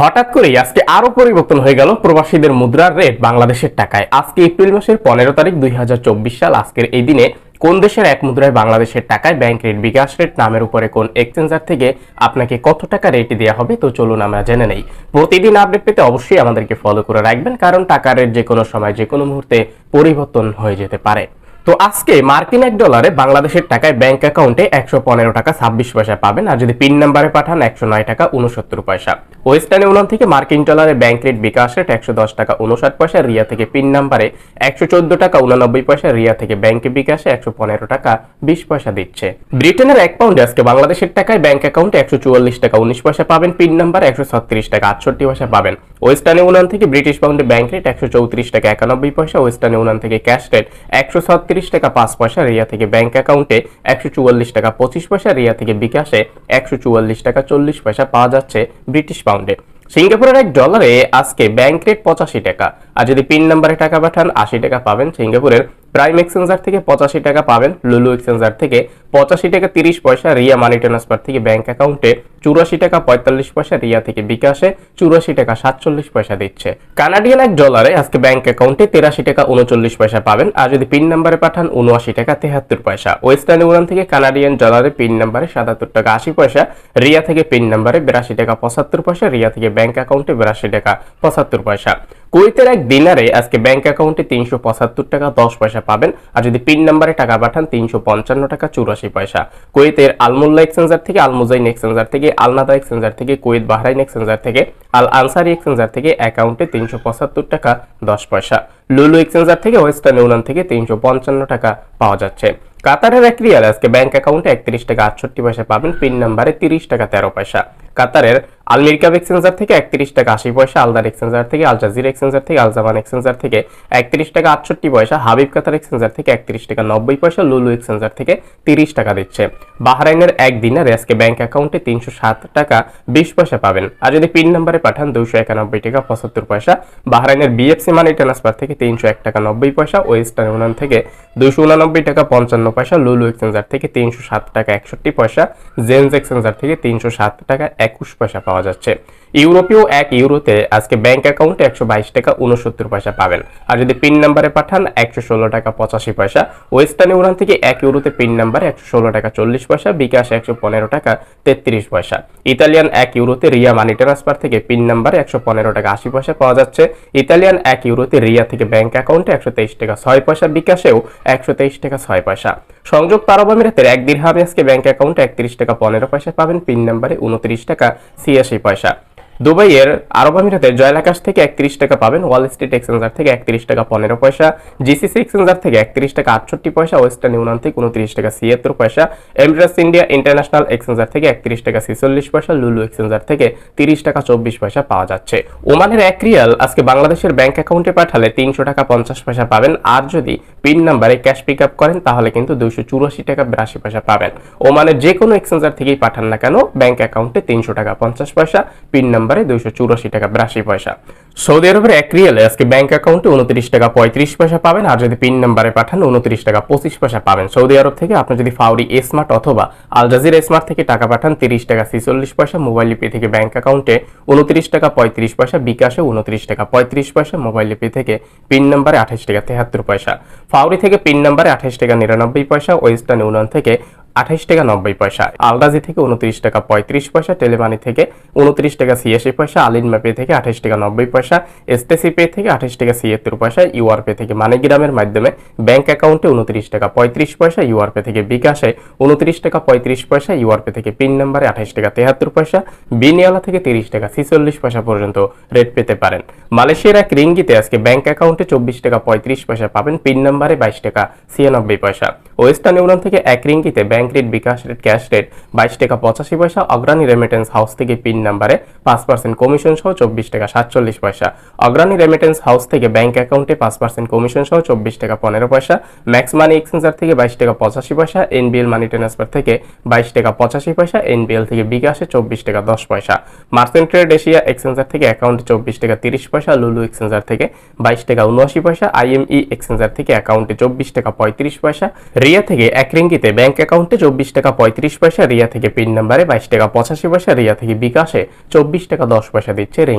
হঠাৎ করেই আজকে আরও পরিবর্তন হয়ে গেল প্রবাসীদের মুদ্রার রেট বাংলাদেশের টাকায়। আজকে এপ্রিল মাসের পনেরো তারিখ দুই হাজার চব্বিশ সাল, আজকের এই দিনে কোন দেশের এক মুদ্রায় বাংলাদেশের টাকায় ব্যাংক রেট, বিকাশ রেট, নামের উপরে কোন এক্সচেঞ্জার থেকে আপনাকে কত টাকা রেট দেওয়া হবে, তো চলুন আমরা জেনে নেই। প্রতিদিন আপডেট পেতে অবশ্যই আমাদেরকে ফলো করে রাখবেন, কারণ টাকার রেট যে কোনো সময় যে কোনো মুহূর্তে পরিবর্তন হয়ে যেতে পারে। তো আজকে মার্কিন এক ডলারে বাংলাদেশের টাকায় ব্যাংক অ্যাকাউন্টে একশো পনেরো টাকা ছাব্বিশ পয়সা পাবেন আর যদি পিন নাম্বারে পাঠান একশো নয় টাকা উনসত্তর পয়সা। ওয়েস্টার্ন ইউনিয়ন থেকে মার্কিন ডলারে ব্যাংক রেট বিকাশ রেট একশো দশ টাকা উনষাট পয়সা, রিয়া থেকে পিন নাম্বারে একশো চোদ্দ টাকা উনানব্বই পয়সা, রিয়া থেকে ব্যাংকে বিকাশে একশো পনেরো টাকা বিশ পয়সা দিচ্ছে। ব্রিটেনের এক পাউন্ডে আজকে বাংলাদেশের টাকায় ব্যাংক অ্যাকাউন্টে একশো চুয়াল্লিশ টাকা উনিশ পয়সা পাবেন, পিন নাম্বার একশো ছত্রিশ টাকা আটষট্টি পয়সা পাবেন। ওয়েস্টার্ন ইউনিয়ন থেকে ব্রিটিশ পাউন্ডে ব্যাংক রেট একশো চৌত্রিশ টাকা একানব্বই পয়সা, ওয়েস্টার্ন ইউনিয়ন থেকে ক্যাশ রেট একশো ছত্রিশ টাকা পাঁচ পয়সা, রিয়া থেকে ব্যাংক অ্যাকাউন্টে একশো চুয়াল্লিশ টাকা পঁচিশ পয়সা, রিয়া থেকে বিকাশে একশো চুয়াল্লিশ টাকা চল্লিশ পয়সা পাওয়া যাচ্ছে ব্রিটিশ পাউন্ডে সিঙ্গাপুরের এক ডলারে আজকে ব্যাংক রেট পঁচাশি টাকা। আর যদি পিন নাম্বারে টাকা পাঠান, আশি টাকা পাবেন সিঙ্গাপুরের প্রাইম এক্সচেঞ্জার থেকে পঁচাশি টাকা পাবেন লুলু এক্সচেঞ্জার থেকে পঁচাশি টাকা তিরিশ পয়সা রিয়া মানি ট্রান্সফার থেকে ব্যাংক অ্যাকাউন্টে চুরাশি টাকা পঁয়তাল্লিশ পয়সা রিয়া থেকে বিকাশে চুরাশি টাকা সাতচল্লিশ পয়সা দিচ্ছে। কানাডিয়ান এক ডলারে আজকে ব্যাংক অ্যাকাউন্টে তেরাশি টাকা উনচল্লিশ পয়সা পাবেন আর যদি পিন নাম্বারে পাঠান উনআশি টাকা তেহাত্তর পয়সা। ওয়েস্টার্ন ইউনিয়ন থেকে কানাডিয়ান ডলারে পিন নাম্বারে সাতাত্তর টাকা আশি পয়সা রিয়া থেকে পিন নাম্বারে বিরাশি টাকা পঁচাত্তর পয়সা রিয়া থেকে ব্যাংক অ্যাকাউন্টে বিরাশি টাকা পঁচাত্তর পয়সা। কুয়েতের এক দিনারে আজকে ব্যাংক অ্যাকাউন্টে তিনশো পঁচাত্তর টাকা, দশ পয়সা পাবেন আর যদি পিন নাম্বারে টাকা পাঠান, তিনশো পঞ্চান্ন টাকা, চুরাশি পয়সা। কুয়েতের আলমুল্লা এক্সচেঞ্জার থেকে, আলমুজাইন এক্সচেঞ্জার থেকে, আলনাদা এক্সচেঞ্জার থেকে, কুয়েত বাহরাইন এক্সচেঞ্জার থেকে, আল আনসারি এক্সচেঞ্জার থেকে অ্যাকাউন্টে তিনশো পঁচাত্তর টাকা, দশ পয়সা। লুলু এক্সচেঞ্জার থেকে ওয়েস্টার্ন ইউনিয়ন থেকে তিনশো পঞ্চান্ন টাকা পাওয়া যাচ্ছে। কাতারের এক রিয়াল আজকে ব্যাংক অ্যাকাউন্টে একত্রিশ টাকা আটষট্টি পয়সা পাবেন, পিন নাম্বারে তিরিশ টাকা তেরো পয়সা। কাতারের আলমিরকাব এক্সচেঞ্জার থেকে একত্রিশ টাকা আশি পয়সা, আলদার এক্সচেঞ্জার থেকে, আল জাজির এক্সচেঞ্জার থেকে আলজামান এক্সচেঞ্জার থেকে একত্রিশ টাকা আটষট্টি পয়সা, হাবিব কাতার এক্সচেঞ্জার থেকে একত্রিশ টাকা নব্বই পয়সা, লুলু এক্সচেঞ্জার থেকে তিরিশ টাকা দিচ্ছে। বাহরাইনের এক দিনারে আজকে ব্যাংক অ্যাকাউন্টে তিনশো সাত টাকা বিশ পয়সা পাবেন। আর যদি পিন নাম্বারে পাঠান দুশো একানব্বই টাকা পঁচাত্তর পয়সা। বাহরাইনের বিএফসি মানি ট্রান্সফার থেকে তিনশো এক টাকা নব্বই পয়সা ওয়েস্টার্ন ইউনিয়ন থেকে দুইশো উনানব্বই টাকা পঞ্চান্ন পয়সা, লুলু এক্সচেঞ্জার থেকে তিনশো সাত টাকা একষট্টি পয়সা জেন্স এক্সচেঞ্জার থেকে তিনশো সাত টাকা একুশ পয়সা পাওয়া যাচ্ছে। ইউরোপীয় এক ইউরোতে আজকে ব্যাংক অ্যাকাউন্টে একশো বাইশ টাকা উনসত্তর পয়সা পাবেন। আর যদি পিন নাম্বারে পাঠান, একশো ষোলো টাকা পঁচাশি পয়সা। ওয়েস্টার্ন ইউরান থেকে এক ইউরোতে পিন নাম্বারে একশো ষোলো টাকা চল্লিশ পয়সা, বিকাশ একশো পনেরো টাকা তেত্রিশ পয়সা। ইতালিয়ান এক ইউরোতে রিয়া মানি ট্রান্সফার থেকে পিন নাম্বারে একশো পনেরো টাকা আশি পয়সা পাওয়া যাচ্ছে। ইতালিয়ান এক ইউরোতে রিয়া থেকে ব্যাংক অ্যাকাউন্টে একশো তেইশ টাকা ছয় পয়সা, বিকাশেও একশো তেইশ টাকা ছয় পয়সা। সংযোগ আরব আমিরাতের এক দীর্ঘামে আজকে ব্যাংক অ্যাকাউন্টে একত্রিশ টাকা পনেরো পয়সা পাবেন। পিন নাম্বারে উনত্রিশ টাকা ছিয়াশি পয়সা। দুবাইয়ের আরব আমিরাতের জয়লাকাশ থেকে একত্রিশ টাকা পাবেন, ওয়াল স্ট্রিট এক্সচেঞ্জার থেকে একত্রিশ টাকা পনেরো পয়সা জিসিসি এক্সচেঞ্জার থেকে একত্রিশ টাকা আটষট্টি পয়সা, ওয়েস্টার্ন ইউনিয়ন থেকে উনত্রিশ টাকা ছিয়াত্তর পয়সা এমরাস ইন্ডিয়া ইন্টারন্যাশনাল এক্সচেঞ্জার থেকে একত্রিশ টাকা ছিচল্লিশ পয়সা, লুলু এক্সচেঞ্জার থেকে তিরিশ টাকা চব্বিশ পয়সা পাওয়া যাচ্ছে। ওমানের এক রিয়াল আজকে বাংলাদেশের ব্যাংক অ্যাকাউন্টে পাঠালে তিনশো টাকা পঞ্চাশ পয়সা পাবেন, আর যদি পিন নাম্বারে ক্যাশ পিক আপ করেন তাহলে কিন্তু দুইশো চুরাশি টাকা বিরাশি পয়সা পাবেন। ওমানের যে কোনো এক্সচেঞ্জার থেকেই পাঠান না কেন, ব্যাংক অ্যাকাউন্টে তিনশো টাকা পঞ্চাশ পয়সা, পিন নাম্বারে দুইশো চুরাশি টাকা বিরাশি পয়সা। সৌদি আরবের এক রিয়ালে আজকে ব্যাংক অ্যাকাউন্টে উনত্রিশ টাকা পঁয়ত্রিশ পয়সা পাবেন আর যদি পিন নাম্বারে পাঠান উনত্রিশ টাকা পঁচিশ পয়সা পাবেন। সৌদি আরব থেকে আপনি যদি ফাউরি স্মার্ট অথবা আল জাজির স্মার্ট থেকে টাকা পাঠান তিরিশ টাকা ছিচল্লিশ পয়সা, মোবাইল পে থেকে ব্যাংক অ্যাকাউন্টে উনত্রিশ টাকা পঁয়ত্রিশ পয়সা, বিকাশে উনত্রিশ টাকা পঁয়ত্রিশ পয়সা, মোবাইল পে থেকে পিন নাম্বারে আঠাশ টাকা তেহাত্তর পয়সা। ফাউরি থেকে পিন নাম্বারে আঠাশ টাকা নিরানব্বই পয়সা, ওয়েস্টার্ন ইউনিয়ন থেকে আঠাইশ টাকা নব্বই পয়সা আলরাজি থেকে উনত্রিশ টাকা পঁয়ত্রিশ পয়সা, টেলিমানি থেকে উনত্রিশ টাকা ছিয়াশি পয়সা আলিন পে থেকে আঠাইশ টাকা নব্বই পয়সা এসটিসি পে থেকে আঠাইশ টাকা ছিয়াত্তর পয়সা, ইউআর পে থেকে মানিগ্রামের মাধ্যমে ব্যাংক অ্যাকাউন্টে উনত্রিশ টাকা পঁয়ত্রিশ পয়সা, ইউআর পে থেকে বিকাশে উনত্রিশ টাকা পঁয়ত্রিশ পয়সা, ইউআর পে থেকে পিন নাম্বারে আঠাইশ টাকা তেহাত্তর পয়সা, বিনিয়ালা থেকে তিরিশ টাকা ছিচল্লিশ পয়সা পর্যন্ত রেট পেতে পারেন। মালয়েশিয়ার এক রিঙ্গিতে আজকে ব্যাংক অ্যাকাউন্টে চব্বিশ টাকা পঁয়ত্রিশ পয়সা পাবেন, পিন নাম্বারে বাইশ টাকা ছিয়ানব্বই পয়সা। ওয়েস্টার্ন ইউনিয়ন থেকে এক রিঙ্গিতে bank rate bKash rate cash rate বাইশ টাকা পঁচাশি পয়সা, অগ্রণী রেমিটেন্স হাউস থেকে পিন নাম্বারে পাঁচ পার্সেন্ট কমিশন সহ চব্বিশ টাকা সাতচল্লিশ পয়সা। অগ্রণী রেমিটেন্স হাউস থেকে ব্যাংক অ্যাকাউন্টে পাঁচ পার্সেন্ট কমিশন সহ চব্বিশ টাকা পনেরো পয়সা। ম্যাক্স মানি এক্সচেঞ্জার থেকে বাইশ টাকা পঁচাশি পয়সা। এনবিএল মানি ট্রান্সফার থেকে বাইশ টাকা পঁচাশি পয়সা। এনবিএল থেকে বিকাশে চব্বিশ টাকা দশ পয়সা। মার্চেন্ট ট্রেড এশিয়া এক্সচেঞ্জার থেকে অ্যাকাউন্টে চব্বিশ টাকা তিরিশ পয়সা। লুলু এক্সচেঞ্জার থেকে বাইশ টাকা উনআশি পয়সা। আইএমই এক্সচেঞ্জার থেকে অ্যাকাউন্টে চব্বিশ টাকা পঁয়ত্রিশ পয়সা। রিয়া থেকে এক রিঙ্গিতে ব্যাংক অ্যাকাউন্টে চব্বিশ টাকা পঁয়ত্রিশ পয়সা, রিয়া থেকে পিন নাম্বারে বাইশ টাকা পঁচাশি পয়সা, রিয়া থেকে বিকাশে চব্বিশ টাকা দশ পয়সা দিচ্ছে রিং।